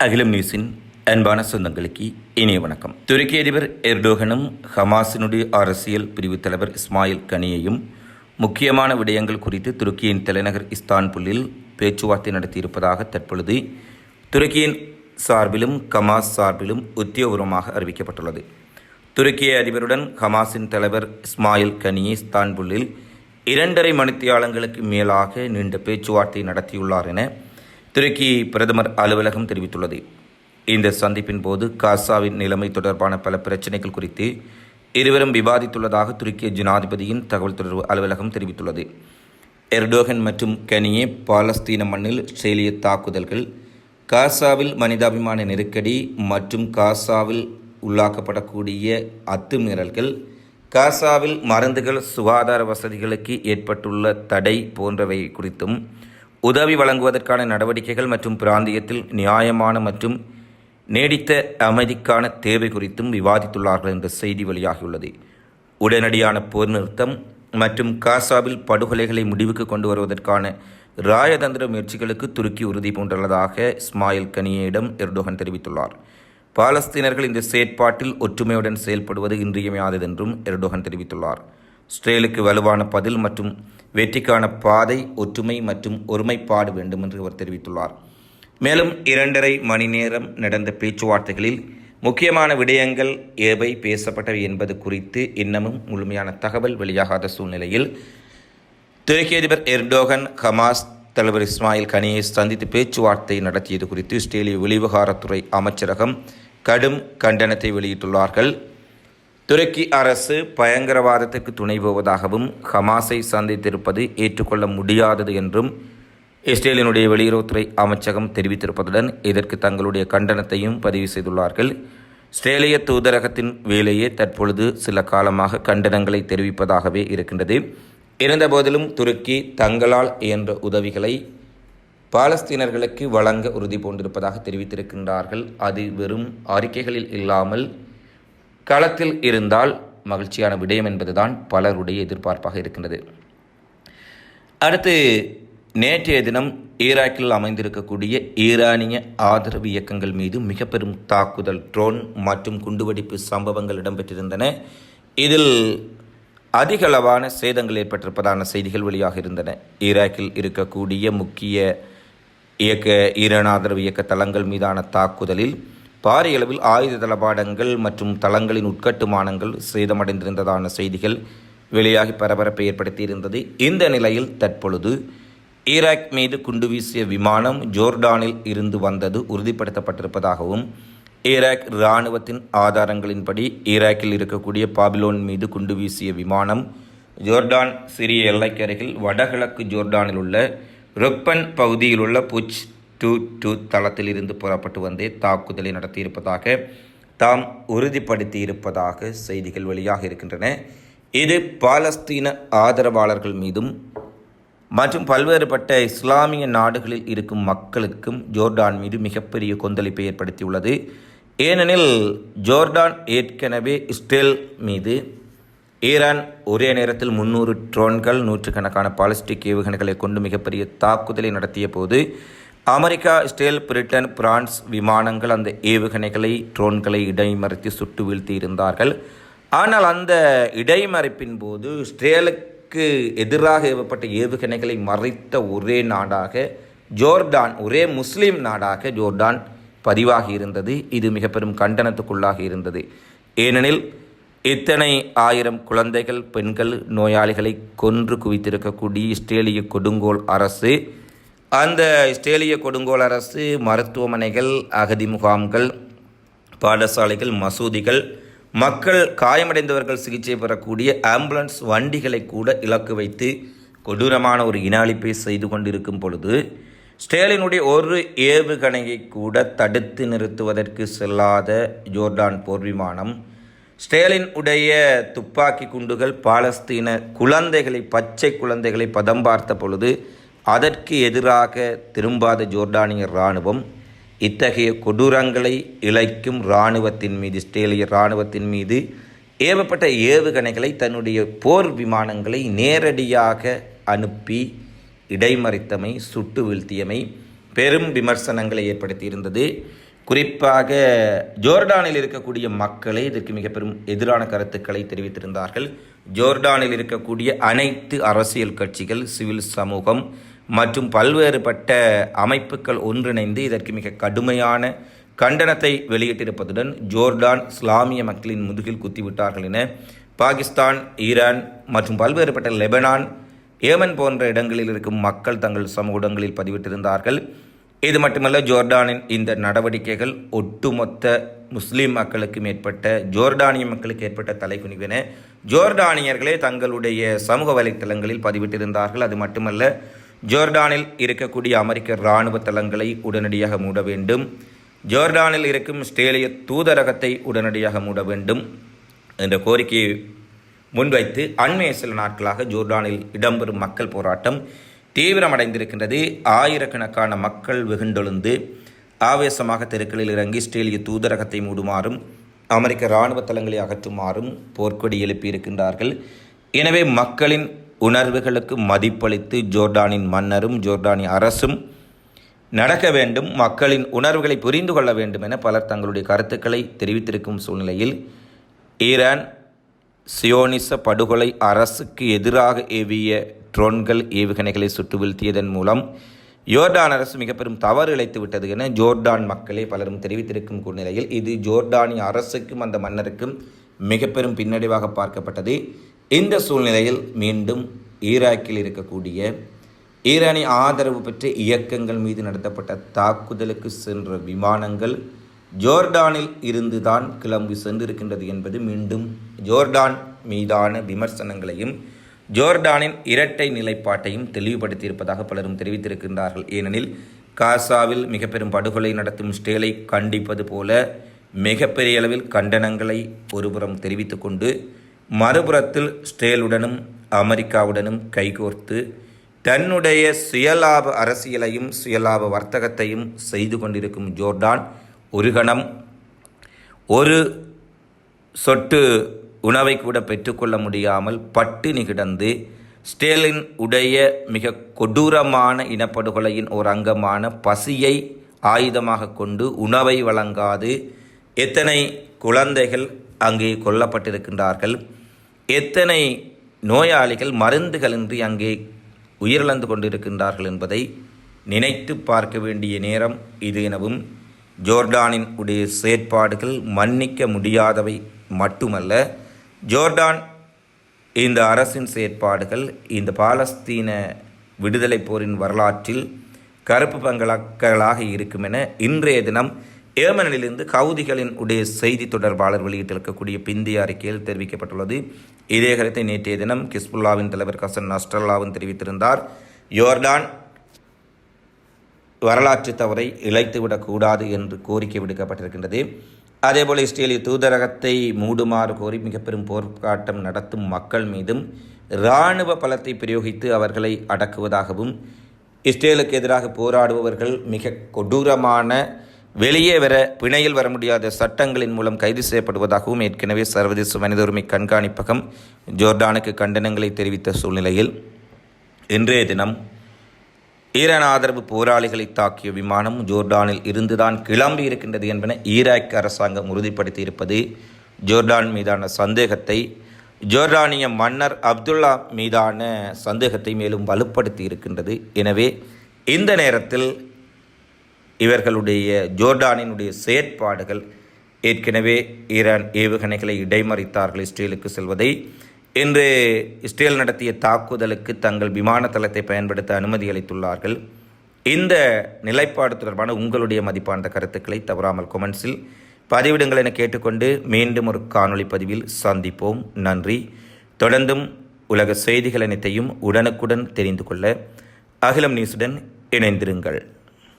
அகிலம் நியூஸின் அன்பான சொந்தங்களுக்கு இனிய வணக்கம். துருக்கி அதிபர் எர்டோகனும் ஹமாஸினுடைய அரசியல் பிரிவு தலைவர் இஸ்மாயில் கனியையும் முக்கியமான விடயங்கள் குறித்து துருக்கியின் தலைநகர் இஸ்தான்புல்லில் பேச்சுவார்த்தை நடத்தியிருப்பதாக தற்பொழுது துருக்கியின் சார்பிலும் ஹமாஸ் சார்பிலும் உத்தியோகபூர்வமாக அறிவிக்கப்பட்டுள்ளது. துருக்கிய அதிபருடன் ஹமாஸின் தலைவர் இஸ்மாயில் கனியை இஸ்தான்புல்லில் இரண்டரை மணித்தியாலங்களுக்கு மேலாக நீண்ட பேச்சுவார்த்தை நடத்தியுள்ளார் என துருக்கி பிரதமர் அலுவலகம் தெரிவித்துள்ளது. இந்த சந்திப்பின் போது காசாவின் நிலைமை தொடர்பான பல பிரச்சினைகள் குறித்து இருவரும் விவாதித்துள்ளதாக துருக்கிய ஜனாதிபதியின் தகவல் தொடர்பு அலுவலகம் தெரிவித்துள்ளது. எர்டோகன் மற்றும் கனியே பாலஸ்தீன மண்ணில் செயலிய தாக்குதல்கள் காசாவில் மனிதாபிமான நெருக்கடி மற்றும் காசாவில் உள்ளாக்கப்படக்கூடிய அத்துமீறல்கள் காசாவில் மருந்துகள் சுகாதார வசதிகளுக்கு ஏற்பட்டுள்ள தடை போன்றவை குறித்தும் உதவி வழங்குவதற்கான நடவடிக்கைகள் மற்றும் பிராந்தியத்தில் நியாயமான மற்றும் நீடித்த அமைதிக்கான தேவை குறித்தும் விவாதித்துள்ளார்கள் என்ற செய்தி வெளியாகியுள்ளது. உடனடியான போர் நிறுத்தம் மற்றும் காசாவில் படுகொலைகளை முடிவுக்கு கொண்டு வருவதற்கான ராயதந்திர முயற்சிகளுக்கு துருக்கி உறுதி பூண்டுள்ளதாக இஸ்மாயில் கனியிடம் எர்டோகன் தெரிவித்துள்ளார். பாலஸ்தீனர்கள் இந்த செயற்பாட்டில் ஒற்றுமையுடன் செயல்படுவது இன்றியமையாதது என்றும் எர்டோகன் தெரிவித்துள்ளார். இஸ்ரேலுக்கு வலுவான பதில் மற்றும் வெற்றிக்கான பாதை ஒற்றுமை மற்றும் ஒருமைப்பாடு வேண்டும் என்று அவர் தெரிவித்துள்ளார். மேலும் இரண்டரை மணி நேரம் நடந்த பேச்சுவார்த்தைகளில் முக்கியமான விடயங்கள் ஏவை பேசப்பட்டவை என்பது குறித்து இன்னமும் முழுமையான தகவல் வெளியாகாத சூழ்நிலையில் துருக்கி அதிபர் எர்டோகன் ஹமாஸ் தலைவர் இஸ்மாயில் கனியை சந்தித்து பேச்சுவார்த்தை நடத்தியது குறித்து இஸ்ரேலிய வெளிவிவகாரத்துறை அமைச்சரகம் கடும் கண்டனத்தை வெளியிட்டுள்ளார்கள். துருக்கி அரசு பயங்கரவாதத்திற்கு துணை போவதாகவும் ஹமாஸை சந்தித்திருப்பது ஏற்றுக்கொள்ள முடியாதது என்றும் இஸ்ரேலினுடைய வெளியுறவுத்துறை அமைச்சகம் தெரிவித்திருப்பதுடன் இதற்கு தங்களுடைய கண்டனத்தையும் பதிவு செய்துள்ளார்கள். இஸ்ரேலிய தூதரகத்தின் வேலையே தற்பொழுது சில காலமாக கண்டனங்களை தெரிவிப்பதாகவே இருக்கின்றது. இருந்தபோதிலும் துருக்கி தங்களால் இயன்ற உதவிகளை பாலஸ்தீனர்களுக்கு வழங்க உறுதி பூண்டிருப்பதாக தெரிவித்திருக்கின்றார்கள். அது வெறும் அறிக்கைகளில் இல்லாமல் களத்தில் இருந்தால் மகிழ்ச்சியான விடயம் என்பதுதான் பலருடைய எதிர்பார்ப்பாக இருக்கின்றது. அடுத்து நேற்றைய தினம் ஈராக்கில் அமைந்திருக்கக்கூடிய ஈரானிய ஆதரவு இயக்கங்கள் மீது மிக பெரும் தாக்குதல் ட்ரோன் மற்றும் குண்டுவெடிப்பு சம்பவங்கள் இடம்பெற்றிருந்தன. இதில் அதிகளவான சேதங்கள் ஏற்பட்டிருப்பதான செய்திகள் வெளியாக இருந்தன. ஈராக்கில் இருக்கக்கூடிய முக்கிய இயக்க ஈரான் ஆதரவு இயக்க தளங்கள் மீதான தாக்குதலில் பாரிய அளவில் ஆயுத தளபாடங்கள் மற்றும் தளங்களின் உட்கட்டுமானங்கள் சேதமடைந்திருந்ததான செய்திகள் வெளியாகி பரபரப்பை ஏற்படுத்தியிருந்தது. இந்த நிலையில் தற்பொழுது ஈராக் மீது குண்டு வீசிய விமானம் ஜோர்டானில் இருந்து வந்தது உறுதிப்படுத்தப்பட்டிருப்பதாகவும் ஈராக் இராணுவத்தின் ஆதாரங்களின்படி ஈராக்கில் இருக்கக்கூடிய பாபிலோன் மீது குண்டு வீசிய விமானம் ஜோர்டான் சிறிய எல்லைக்கருகில் வடகிழக்கு ஜோர்டானில் உள்ள ரொப்பன் பகுதியில் உள்ள புச் டூ டூ தளத்தில் இருந்து புறப்பட்டு வந்தே தாக்குதலை நடத்தியிருப்பதாக தாம் உறுதிப்படுத்தியிருப்பதாக செய்திகள் வெளியாக இருக்கின்றன. இது பாலஸ்தீன ஆதரவாளர்கள் மீதும் மற்றும் பல்வேறுபட்ட இஸ்லாமிய நாடுகளில் இருக்கும் மக்களுக்கும் ஜோர்டான் மீது மிகப்பெரிய கொந்தளிப்பை ஏற்படுத்தியுள்ளது. ஏனெனில் ஜோர்டான் ஏற்கனவே இஸ்ரேல் மீது ஈரான் ஒரே நேரத்தில் முன்னூறு ட்ரோன்கள் நூற்றுக்கணக்கான பாலிஸ்டிக் ஏவுகணைகளை கொண்டு மிகப்பெரிய தாக்குதலை நடத்திய போது அமெரிக்கா இஸ்ரேல் பிரிட்டன் பிரான்ஸ் விமானங்கள் அந்த ஏவுகணைகளை ட்ரோன்களை இடைமறித்து சுட்டு வீழ்த்தி இருந்தார்கள். ஆனால் அந்த இடைமறிப்பின் போது இஸ்ரேலுக்கு எதிராக ஏவப்பட்ட ஏவுகணைகளை மறைத்த ஒரே நாடாக ஜோர்டான் ஒரே முஸ்லீம் நாடாக ஜோர்டான் பதிவாகி இருந்தது. இது மிக பெரும் கண்டனத்துக்குள்ளாகி இருந்தது. ஏனெனில் இத்தனை ஆயிரம் குழந்தைகள் பெண்கள் நோயாளிகளை கொன்று குவித்திருக்கக்கூடிய இஸ்ரேலிய கொடுங்கோல் அரசு அந்த இஸ்ரேலிய கொடுங்கோல் அரசு மருத்துவமனைகள் அகதி முகாம்கள் பாடசாலைகள் மசூதிகள் மக்கள் காயமடைந்தவர்கள் சிகிச்சை பெறக்கூடிய ஆம்புலன்ஸ் வண்டிகளை கூட இலக்கு வைத்து கொடூரமான ஒரு இனாளிப்பை செய்து கொண்டிருக்கும் பொழுது ஸ்டேலினுடைய ஒரு ஏவுகணையை கூட தடுத்து நிறுத்துவதற்கு செல்லாத ஜோர்டான் போர் விமானம் ஸ்டேலின் உடைய துப்பாக்கி குண்டுகள் பாலஸ்தீன குழந்தைகளை பச்சை குழந்தைகளை பதம் பார்த்த பொழுது அதற்கு எதிராக திரும்பாத ஜோர்டானிய இராணுவம் இத்தகைய கொடூரங்களை இழைக்கும் இராணுவத்தின் மீது இஸ்ரேலிய இராணுவத்தின் மீது ஏவப்பட்ட ஏவுகணைகளை தன்னுடைய போர் விமானங்களை நேரடியாக அனுப்பி இடைமறித்தமை சுட்டு வீழ்த்தியமை பெரும் விமர்சனங்களை ஏற்படுத்தியிருந்தது. குறிப்பாக ஜோர்டானில் இருக்கக்கூடிய மக்களே இதற்கு மிக பெரும் எதிரான கருத்துக்களை தெரிவித்திருந்தார்கள். ஜோர்டானில் இருக்கக்கூடிய அனைத்து அரசியல் கட்சிகள் சிவில் சமூகம் மற்றும் பல்வேறுபட்ட அமைப்புகள் ஒன்றிணைந்து இதற்கு மிக கடுமையான கண்டனத்தை வெளியிட்டிருப்பதுடன் ஜோர்டான் இஸ்லாமிய மக்களின் முதுகில் குத்திவிட்டார்கள் என பாகிஸ்தான் ஈரான் மற்றும் பல்வேறுபட்ட லெபனான் ஏமன் போன்ற இடங்களில் இருக்கும் மக்கள் தங்கள் சமூக பதிவிட்டிருந்தார்கள். இது மட்டுமல்ல ஜோர்டானின் இந்த நடவடிக்கைகள் ஒட்டுமொத்த முஸ்லீம் மக்களுக்கும் மேற்பட்ட ஜோர்டானிய மக்களுக்கு ஏற்பட்ட தலைக்குனிவென. ஜோர்டானியர்களே தங்களுடைய சமூக வலைத்தளங்களில் பதிவிட்டிருந்தார்கள். அது மட்டுமல்ல ஜோர்டானில் இருக்கக்கூடிய அமெரிக்க இராணுவ தளங்களை உடனடியாக மூட வேண்டும். ஜோர்டானில் இருக்கும் ஸ்டேலிய தூதரகத்தை உடனடியாக மூட வேண்டும் என்ற கோரிக்கையை முன்வைத்து அண்மைய சில நாட்களாக ஜோர்டானில் இடம்பெறும் மக்கள் போராட்டம் தீவிரமடைந்திருக்கின்றது. ஆயிரக்கணக்கான மக்கள் வெகுண்டெழுந்து ஆவேசமாக தெருக்களில் இறங்கி இஸ்ரேலிய தூதரகத்தை மூடுமாறும் அமெரிக்க இராணுவ தளங்களை அகற்றுமாறும் போர்க்கொடி எழுப்பியிருக்கின்றார்கள். எனவே மக்களின் உணர்வுகளுக்கு மதிப்பளித்து ஜோர்டானின் மன்னரும் ஜோர்டானிய அரசும் நடக்க வேண்டும் மக்களின் உணர்வுகளை புரிந்து கொள்ள வேண்டும் என பலர் தங்களுடைய கருத்துக்களை தெரிவித்திருக்கும் சூழ்நிலையில் ஈரான் சியோனிச படுகொலை அரசுக்கு எதிராக ஏவிய ட்ரோன்கள் ஏவுகணைகளை சுட்டு வீழ்த்தியதன் மூலம் ஜோர்டான் அரசு மிக பெரும் தவறு இழைத்து விட்டது என ஜோர்டான் மக்களே பலரும் தெரிவித்திருக்கும் நிலையில் இது ஜோர்டானிய அரசுக்கும் அந்த மன்னருக்கும் மிக பெரும் பின்னடைவாக பார்க்கப்பட்டது. இந்த சூழ்நிலையில் மீண்டும் ஈராக்கில் இருக்கக்கூடிய ஈரானிய ஆதரவு பெற்ற இயக்கங்கள் மீது நடத்தப்பட்ட தாக்குதலுக்கு சென்ற விமானங்கள் ஜோர்டானில் இருந்துதான் கிளம்பி சென்றிருக்கின்றது என்பது மீண்டும் ஜோர்டான் மீதான விமர்சனங்களையும் ஜோர்டானின் இரட்டை நிலைப்பாட்டையும் தெளிவுபடுத்தியிருப்பதாக பலரும் தெரிவித்திருக்கின்றார்கள். ஏனெனில் காசாவில் மிக பெரும் படுகொலை நடத்தும் ஸ்டேலை கண்டிப்பது போல மிகப்பெரிய அளவில் கண்டனங்களை ஒருபுறம் தெரிவித்துக்கொண்டு மறுபுறத்தில் ஸ்டேலுடனும் அமெரிக்காவுடனும் கைகோர்த்து தன்னுடைய சுயலாப அரசியலையும் சுயலாப வர்த்தகத்தையும் செய்து கொண்டிருக்கும் ஜோர்டான் ஒரு கணம் ஒரு சொட்டு உணவை கூட பெற்றுக்கொள்ள முடியாமல் பட்டினி கிடந்து ஸ்டேலின் உடைய மிக கொடூரமான இனப்படுகொலையின் ஒரு அங்கமான பசியை ஆயுதமாக கொண்டு உணவை வழங்காது. எத்தனை குழந்தைகள் அங்கே கொல்லப்பட்டிருக்கின்றார்கள். எத்தனை நோயாளிகள் மருந்துகளின்றி அங்கே உயிரிழந்து கொண்டிருக்கின்றார்கள் என்பதை நினைத்து பார்க்க வேண்டிய நேரம் இது எனவும் ஜோர்டானின் உடைய செயற்பாடுகள் மன்னிக்க முடியாதவை மட்டுமல்ல ஜோர்டான் இந்த அரசின் செயற்பாடுகள் இந்த பாலஸ்தீன விடுதலை போரின் வரலாற்றில் கருப்பு பங்களாக்களாக இருக்கும் என இன்றைய தினம் ஏமனிலிருந்து கவுதிகளின் உடைய செய்தி தொடர்பாளர் வெளியிட்டிருக்கக்கூடிய பிந்திய அறிக்கையில் தெரிவிக்கப்பட்டுள்ளது. இதே கருத்தை நேற்றைய தினம் கிஸ்புல்லாவின் தலைவர் கசன் நஸ்டல்லாவும் தெரிவித்திருந்தார். யோர்டான் வரலாற்று தவறை இழைத்துவிடக்கூடாது என்று கோரிக்கை விடுக்கப்பட்டிருக்கின்றது. அதேபோல் இஸ்ரேலிய தூதரகத்தை மூடுமாறு கோரி மிக பெரும் போர்க்காட்டம் நடத்தும் மக்கள் மீதும் இராணுவ பலத்தை பிரயோகித்து அவர்களை அடக்குவதாகவும் இஸ்ரேலுக்கு எதிராக போராடுபவர்கள் மிக கொடூரமான வெளியே வர பிணையில் வர முடியாத சட்டங்களின் மூலம் கைது செய்யப்படுவதாகவும் ஏற்கனவே சர்வதேச மனித உரிமை கண்காணிப்பகம் ஜோர்டானுக்கு கண்டனங்களை தெரிவித்த சூழ்நிலையில் இன்றைய தினம் ஈரான் ஆதரவு போராளிகளை தாக்கிய விமானம் ஜோர்டானில் இருந்துதான் கிளம்பி இருக்கின்றது என்பன ஈராக் அரசாங்கம் உறுதிப்படுத்தி இருப்பது ஜோர்டான் மீதான சந்தேகத்தை ஜோர்டானிய மன்னர் அப்துல்லா மீதான சந்தேகத்தை மேலும் வலுப்படுத்தி இருக்கின்றது எனவே இந்த நேரத்தில் இவர்களுடைய ஜோர்டானினுடைய செயற்பாடுகள் ஏற்கனவே ஈரான் ஏவுகணைகளை இடைமறித்தார்கள் இஸ்ரேலுக்கு செல்வதை இன்று இஸ்ரேல் நடத்திய தாக்குதலுக்கு தங்கள் விமான தளத்தை பயன்படுத்த அனுமதி அளித்துள்ளார்கள். இந்த நிலைப்பாடு தொடர்பான உங்களுடைய மதிப்பான கருத்துக்களை தவறாமல் கொமெண்ட்ஸில் பதிவிடுங்கள் என கேட்டுக்கொண்டு மீண்டும் ஒரு காணொளி பதிவில் சந்திப்போம். நன்றி. தொடர்ந்தும் உலக செய்திகள் அனைத்தையும் உடனுக்குடன் தெரிந்து கொள்ள அகிலம் நியூஸுடன் இணைந்திருங்கள்.